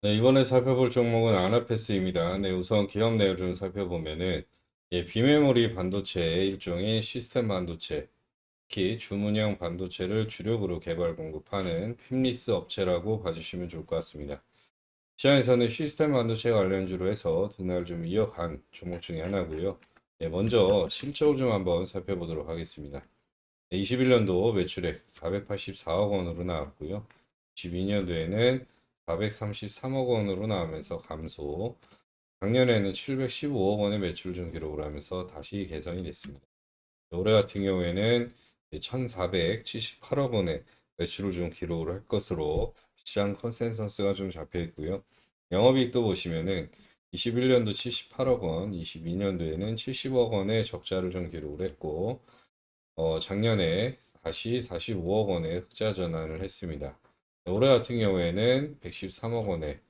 네, 이번에 살펴볼 종목은 아나패스입니다. 네, 우선 기업 내역을 좀 살펴보면은 예, 비메모리 반도체의 일종의 시스템 반도체, 특히 주문형 반도체를 주력으로 개발 공급하는 팹리스 업체라고 봐주시면 좋을 것 같습니다. 시장에서는 시스템 반도체 관련주로 해서 등락을 좀 이어간 종목 중에 하나고요. 네, 먼저 실적을 좀 한번 살펴보도록 하겠습니다. 21년도 매출액 484억 원으로 나왔고요. 22년도에는 433억 원으로 나오면서 감소. 작년에는 715억 원의 매출 좀 기록을 하면서 다시 개선이 됐습니다. 올해 같은 경우에는 1,478억 원의 매출을 좀 기록을 할 것으로 시장 컨센서스가 좀 잡혀 있고요. 영업이익도 보시면은 21년도 78억 원, 22년도에는 70억 원의 적자를 좀 기록을 했고, 어, 작년에 다시 45억 원의 흑자 전환을 했습니다. 올해 같은 경우에는 113억 원의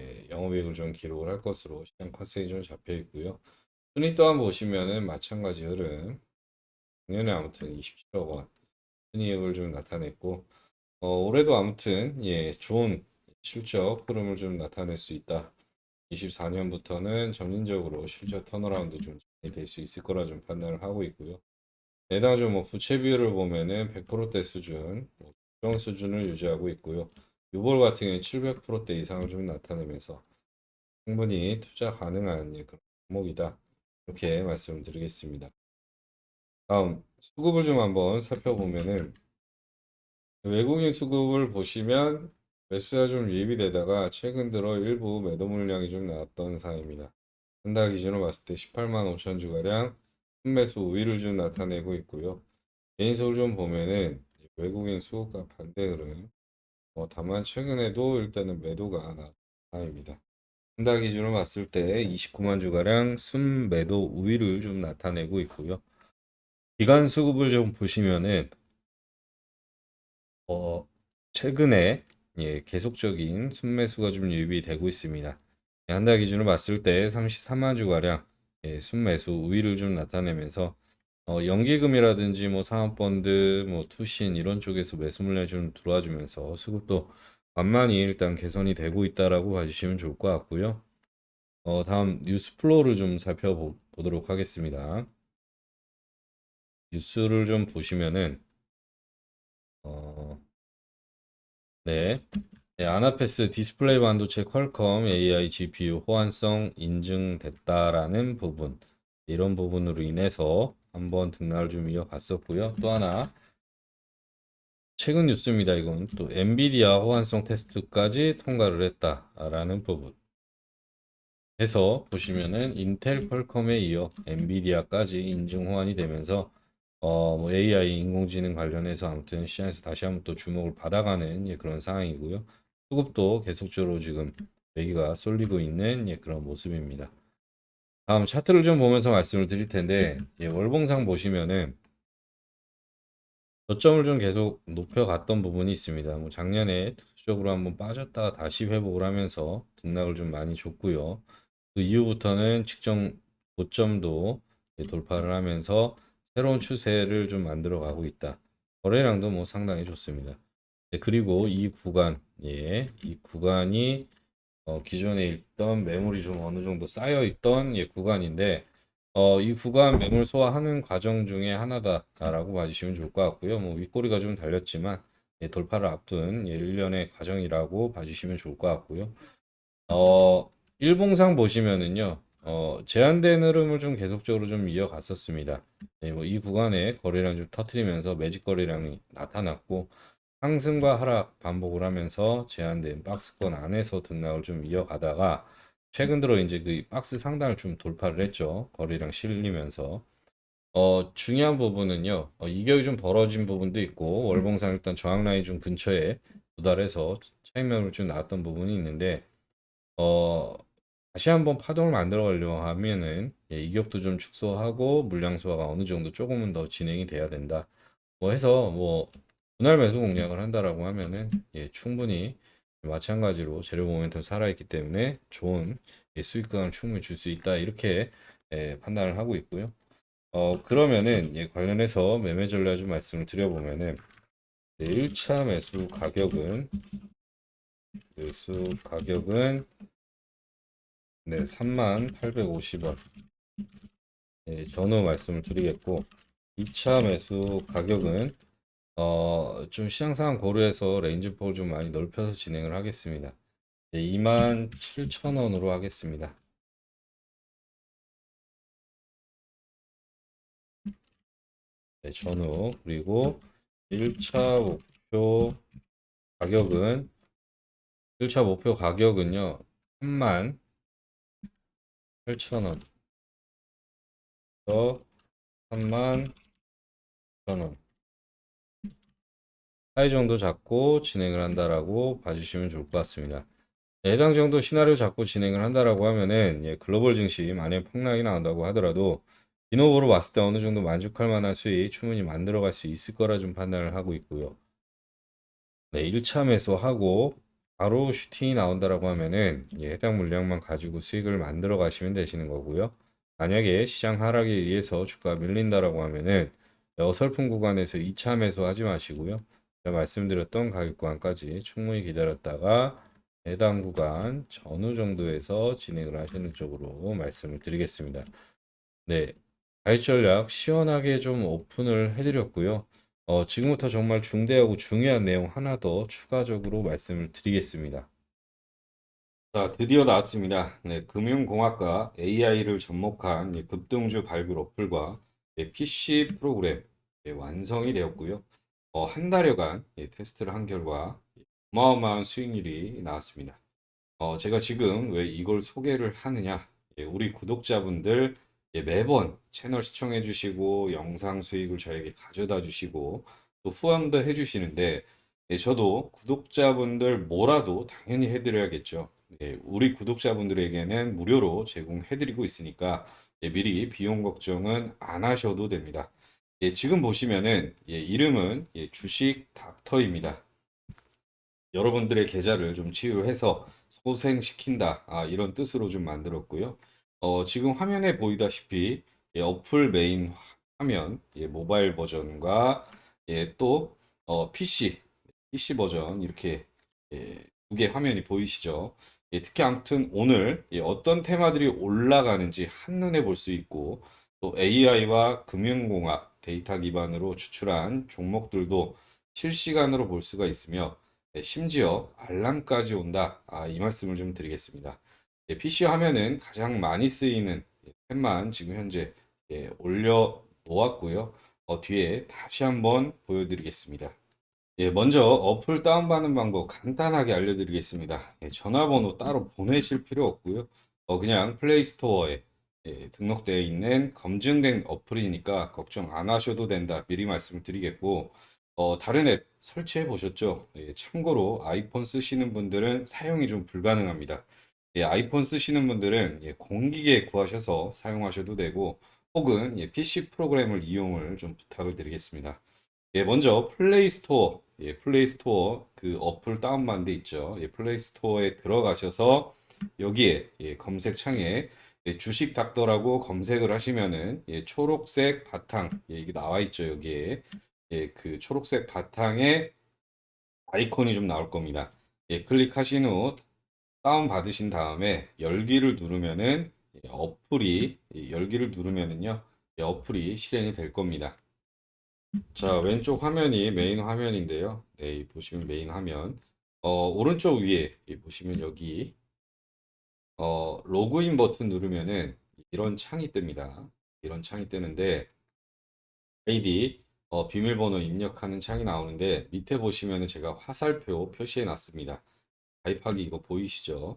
예, 영업이익을 좀 기록을 할 것으로 시장 컨센이 좀 잡혀 있고요. 순위 또한 보시면은 마찬가지 흐름. 작년에 아무튼 27억 원 순이익을 좀 나타냈고 어, 올해도 아무튼 예, 좋은 실적 흐름을 좀 나타낼 수 있다. 24년부터는 점진적으로 실적 턴어라운드 좀 될 수 있을 거라 좀 판단을 하고 있고요. 내당주 뭐 부채 비율을 보면은 100%대 수준, 뭐 적정 수준을 유지하고 있고요. 유볼 같은 경우는 700%대 이상을 좀 나타내면서 충분히 투자 가능한 예, 그런 종목이다. 이렇게 말씀을 드리겠습니다. 다음 수급을 좀 한번 살펴보면은 외국인 수급을 보시면 매수가 좀 예비되다가 최근 들어 일부 매도 물량이 좀 나왔던 상황입니다. 한 달 기준으로 봤을 때 18만 5천 주가량 순매수 우위를 좀 나타내고 있고요. 개인수를 좀 보면은 외국인 수급과 반대 흐름. 어, 다만 최근에도 일단은 매도가 나온 상황입니다. 한달 기준으로 봤을 때 29만 주가량 순매도 우위를 좀 나타내고 있고요. 기간 수급을 좀 보시면은 어, 최근에 예, 계속적인 순매수가 좀 유입되고 있습니다. 한달 기준으로 봤을 때 33만 주가량 예, 순매수 우위를 좀 나타내면서 어, 연기금이라든지 뭐 상업펀드, 뭐 투신 이런 쪽에서 매수 물량이 좀 들어와 주면서 수급도 만만히 일단 개선이 되고 있다라고 봐주시면 좋을 것 같고요. 어, 다음 뉴스 플로우를 좀 살펴보도록 하겠습니다. 뉴스를 좀 보시면은 어, 네. 네, 아나패스 디스플레이 반도체 퀄컴 AI GPU 호환성 인증됐다라는 부분 이런 부분으로 인해서 한번 등락을 좀 이어갔었고요. 또 하나 최근 뉴스입니다. 이건 또 엔비디아 호환성 테스트까지 통과를 했다라는 부분. 해서 보시면은 인텔 퀄컴에 이어 엔비디아까지 인증 호환이 되면서 어, 뭐 AI 인공지능 관련해서 아무튼 시장에서 다시 한번 또 주목을 받아가는 예, 그런 상황이고요. 수급도 계속적으로 지금 매기가 쏠리고 있는 예, 그런 모습입니다. 다음 차트를 좀 보면서 말씀을 드릴 텐데 예, 월봉상 보시면은 저점을 좀 계속 높여갔던 부분이 있습니다. 뭐 작년에 투수적으로 한번 빠졌다가 다시 회복을 하면서 등락을 좀 많이 줬고요. 그 이후부터는 직전 고점도 예, 돌파를 하면서 새로운 추세를 좀 만들어 가고 있다. 거래량도 뭐 상당히 좋습니다. 네, 그리고 이 구간, 예, 이 구간이 어, 기존에 있던 매물이 좀 어느 정도 쌓여 있던 예, 구간인데 어, 이 구간 매물 소화하는 과정 중에 하나다라고 봐주시면 좋을 것 같고요. 뭐 윗꼬리가 좀 달렸지만 예, 돌파를 앞둔 예, 일련의 과정이라고 봐주시면 좋을 것 같고요. 어, 일봉상 보시면은요. 어, 제한된 흐름을 좀 계속적으로 좀 이어갔었습니다. 네, 뭐이 구간에 거래량 좀 터트리면서 매직 거래량이 나타났고 상승과 하락 반복을 하면서 제한된 박스권 안에서 등락을 좀 이어가다가 최근 들어 이제 그 박스 상단을 좀 돌파를 했죠. 거래량 실리면서. 어, 중요한 부분은요. 어, 이격이 좀 벌어진 부분도 있고 월봉상 일단 저항 라인 좀 근처에 도달해서 차익매물이 좀 나왔던 부분이 있는데 어, 다시 한번 파동을 만들어 가려고 하면은 예, 이격도 좀 축소하고 물량 소화가 어느 정도 조금은 더 진행이 돼야 된다. 뭐 해서 뭐 분할 매수 공략을 한다라고 하면은 예, 충분히 마찬가지로 재료 모멘텀 살아있기 때문에 좋은 예, 수익감을 충분히 줄 수 있다 이렇게 예, 판단을 하고 있고요. 어 그러면은 예, 관련해서 매매 전략 좀 말씀을 드려보면은 네, 1차 매수 가격은 매수 가격은 네, 3850원. 예, 전후 말씀을 드리겠고 2차 매수 가격은 어, 좀 시장 상황 고려해서 레인지 폭을 좀 많이 넓혀서 진행을 하겠습니다. 네, 27,000원으로 하겠습니다. 네, 전후 그리고 1차 목표 가격은 1차 목표 가격은요 3만 8천원 더 3만 1천원 사이 정도 잡고 진행을 한다라고 봐주시면 좋을 것 같습니다. 네, 해당 정도 시나리오 잡고 진행을 한다라고 하면은 예, 글로벌 증시 만약 폭락이 나온다고 하더라도 비노보로 봤을 때 어느 정도 만족할 만한 수익 충분히 만들어갈 수 있을 거라 좀 판단을 하고 있고요. 네, 1차 매수하고 바로 슈팅이 나온다라고 하면은 예, 해당 물량만 가지고 수익을 만들어 가시면 되시는 거고요. 만약에 시장 하락에 의해서 주가 밀린다라고 하면은 어설픈 구간에서 2차 매수하지 마시고요. 제가 말씀드렸던 가격 구간까지 충분히 기다렸다가 해당 구간 전후 정도에서 진행을 하시는 쪽으로 말씀을 드리겠습니다. 네, 가입 전략 시원하게 좀 오픈을 해드렸고요. 어, 지금부터 정말 중대하고 중요한 내용 하나 더 추가적으로 말씀을 드리겠습니다. 자, 드디어 나왔습니다. 네, 금융공학과 AI를 접목한 이 급등주 발굴 어플과 예, PC 프로그램 예, 완성이 되었고요. 어, 한 달여간 예, 테스트를 한 결과 어마어마한 수익률이 나왔습니다. 어, 제가 지금 왜 이걸 소개를 하느냐? 예, 우리 구독자분들 예, 매번 채널 시청해 주시고 영상 수익을 저에게 가져다 주시고 또 후원도 해 주시는데 예, 저도 구독자분들 뭐라도 당연히 해드려야겠죠. 예, 우리 구독자분들에게는 무료로 제공해 드리고 있으니까 예, 미리 비용 걱정은 안 하셔도 됩니다. 예, 지금 보시면은 예, 이름은 예, 주식 닥터입니다. 여러분들의 계좌를 좀 치유해서 소생시킨다. 아, 이런 뜻으로 좀 만들었고요. 어, 지금 화면에 보이다시피 예, 어플 메인 화면, 예, 모바일 버전과 예, 또 어, PC, PC 버전 이렇게 예, 두 개 화면이 보이시죠? 예, 특히 아무튼 오늘 예, 어떤 테마들이 올라가는지 한눈에 볼 수 있고 또 AI와 금융공학 데이터 기반으로 추출한 종목들도 실시간으로 볼 수가 있으며 네, 심지어 알람까지 온다. 아, 이 말씀을 좀 드리겠습니다. 예, PC 화면은 가장 많이 쓰이는 예, 탭만 지금 현재 예, 올려 놓았고요. 어, 뒤에 다시 한번 보여드리겠습니다. 예, 먼저 어플 다운받는 방법 간단하게 알려드리겠습니다. 예, 전화번호 따로 보내실 필요 없고요. 어, 그냥 플레이스토어에 예, 등록되어 있는 검증된 어플이니까 걱정 안 하셔도 된다. 미리 말씀을 드리겠고, 어, 다른 앱 설치해 보셨죠? 예, 참고로 아이폰 쓰시는 분들은 사용이 좀 불가능합니다. 예, 아이폰 쓰시는 분들은 예, 공기계 구하셔서 사용하셔도 되고, 혹은 예, PC 프로그램을 이용을 좀 부탁을 드리겠습니다. 예, 먼저 플레이 스토어, 예, 플레이 스토어 그 어플 다운받은 데 있죠. 예, 플레이 스토어에 들어가셔서 여기에 예, 검색창에 예, 주식 닥터라고 검색을 하시면은 예, 초록색 바탕 예, 이게 나와 있죠 여기에 예, 그 초록색 바탕에 아이콘이 좀 나올 겁니다. 예, 클릭하신 후 다운 받으신 다음에 열기를 누르면은 예, 어플이 예, 열기를 누르면은요 예, 어플이 실행이 될 겁니다. 자 왼쪽 화면이 메인 화면인데요. 네, 이 보시면 메인 화면 어, 오른쪽 위에 이 보시면 여기 어, 로그인 버튼 누르면은 이런 창이 뜹니다. 이런 창이 뜨는데 아이디 어, 비밀번호 입력하는 창이 나오는데 밑에 보시면은 제가 화살표 표시해 놨습니다. 가입하기 이거 보이시죠?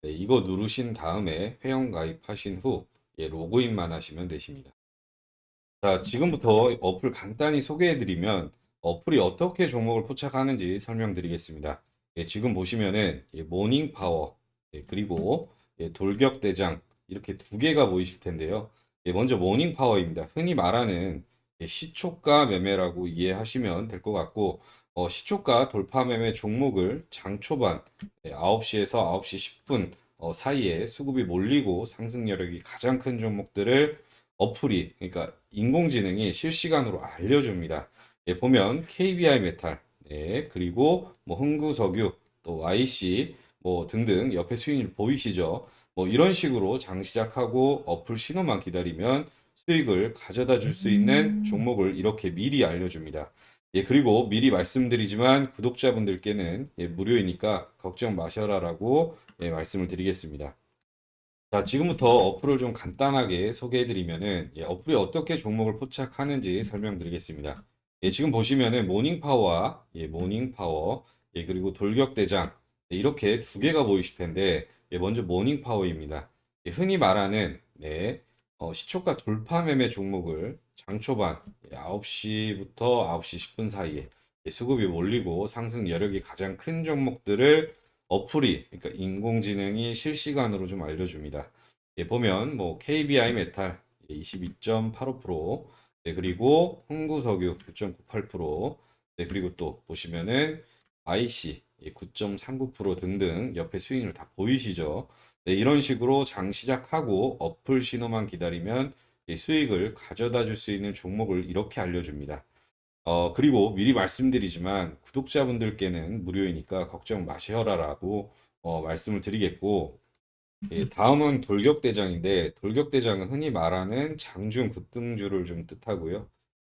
네, 이거 누르신 다음에 회원 가입하신 후 예, 로그인만 하시면 되십니다. 자, 지금부터 어플 간단히 소개해 드리면 어플이 어떻게 종목을 포착하는지 설명드리겠습니다. 예, 지금 보시면은 예, 모닝 파워 예, 그리고 예, 돌격 대장 이렇게 두 개가 보이실 텐데요. 예, 먼저 모닝 파워입니다. 흔히 말하는 예, 시초가 매매라고 이해하시면 될 것 같고 어, 시초가 돌파 매매 종목을 장 초반 예, 9시에서 9시 10분 어, 사이에 수급이 몰리고 상승 여력이 가장 큰 종목들을 어플이 그러니까 인공지능이 실시간으로 알려줍니다. 예, 보면 KBI 메탈, 예, 그리고 뭐 흥구석유, 또 YC 뭐 등등 옆에 수익률 보이시죠? 뭐 이런 식으로 장 시작하고 어플 신호만 기다리면 수익을 가져다 줄 수 있는 음. 종목을 이렇게 미리 알려줍니다. 예, 그리고 미리 말씀드리지만 구독자분들께는 예, 무료이니까 걱정 마셔라라고 예, 말씀을 드리겠습니다. 자, 지금부터 어플을 좀 간단하게 소개해드리면은 예, 어플이 어떻게 종목을 포착하는지 설명드리겠습니다. 예, 지금 보시면은 모닝파워와 예, 모닝파워 예, 그리고 돌격대장 예, 이렇게 두 개가 보이실 텐데 예, 먼저 모닝 파워입니다. 예, 흔히 말하는 네, 어, 시초가 돌파 매매 종목을 장 초반 9시부터 9시 10분 사이에 예, 수급이 몰리고 상승 여력이 가장 큰 종목들을 어플이 그러니까 인공지능이 실시간으로 좀 알려줍니다. 예, 보면 뭐 KBI 메탈 22.85%, 네, 그리고 흥구석유 9.98%, 네, 그리고 또 보시면은 IC 9.39% 등등 옆에 수익률 다 보이시죠? 네, 이런 식으로 장 시작하고 어플 신호만 기다리면 이 수익을 가져다 줄 수 있는 종목을 이렇게 알려줍니다. 어, 그리고 미리 말씀드리지만 구독자분들께는 무료이니까 걱정 마셔라라고 어, 말씀을 드리겠고, 예, 다음은 돌격대장인데, 돌격대장은 흔히 말하는 장중 급등주를 좀 뜻하고요.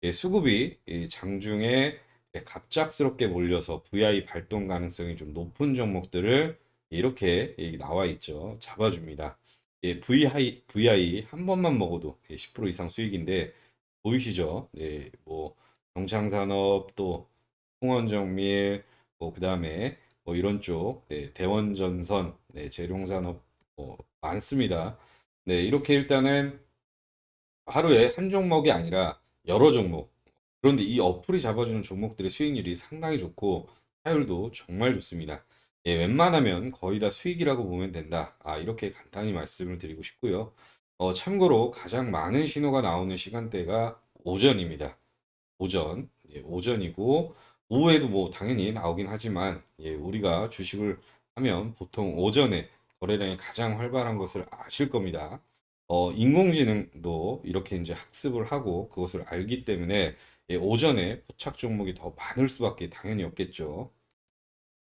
예, 수급이 이 장중에 예, 갑작스럽게 몰려서 VI 발동 가능성이 좀 높은 종목들을 이렇게 예, 나와 있죠. 잡아줍니다. 예, VI, VI 한 번만 먹어도 예, 10% 이상 수익인데, 보이시죠? 네, 뭐, 경창산업 또 홍원정밀 뭐 그다음에 뭐 이런 쪽 네, 대원전선 네, 재룡산업 뭐 많습니다. 네, 이렇게 일단은 하루에 한 종목이 아니라 여러 종목. 그런데 이 어플이 잡아주는 종목들의 수익률이 상당히 좋고 타율도 정말 좋습니다. 예, 웬만하면 거의 다 수익이라고 보면 된다. 아, 이렇게 간단히 말씀을 드리고 싶고요. 어, 참고로 가장 많은 신호가 나오는 시간대가 오전입니다. 오전, 예, 오전이고 오후에도 뭐 당연히 나오긴 하지만 예, 우리가 주식을 하면 보통 오전에 거래량이 가장 활발한 것을 아실 겁니다. 어, 인공지능도 이렇게 이제 학습을 하고 그것을 알기 때문에 예, 오전에 포착 종목이 더 많을 수밖에 당연히 없겠죠.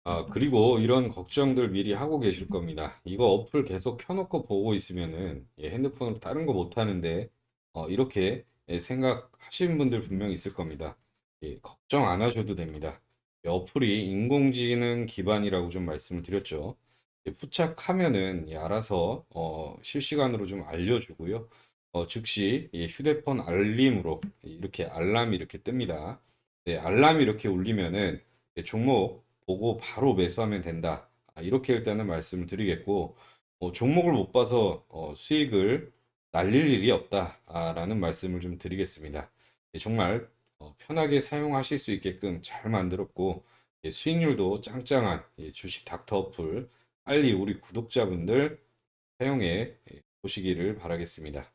아, 그리고 이런 걱정들 미리 하고 계실 겁니다. 이거 어플 계속 켜놓고 보고 있으면은 예, 핸드폰으로 다른 거 못 하는데 어, 이렇게 예, 생각하시는 분들 분명 있을 겁니다. 예, 걱정 안 하셔도 됩니다. 이 어플이 인공지능 기반이라고 좀 말씀을 드렸죠. 예, 포착하면은 예, 알아서 어, 실시간으로 좀 알려주고요. 어, 즉시 예, 휴대폰 알림으로 이렇게 알람이 이렇게 뜹니다. 네, 알람이 이렇게 울리면은 예, 종목 보고 바로 매수하면 된다. 아, 이렇게 일단은 말씀을 드리겠고, 어, 종목을 못 봐서 어, 수익을 날릴 일이 없다라는 말씀을 좀 드리겠습니다. 예, 정말 어, 편하게 사용하실 수 있게끔 잘 만들었고, 예, 수익률도 짱짱한 예, 주식 닥터 어플 빨리 우리 구독자분들 사용해 예, 보시기를 바라겠습니다.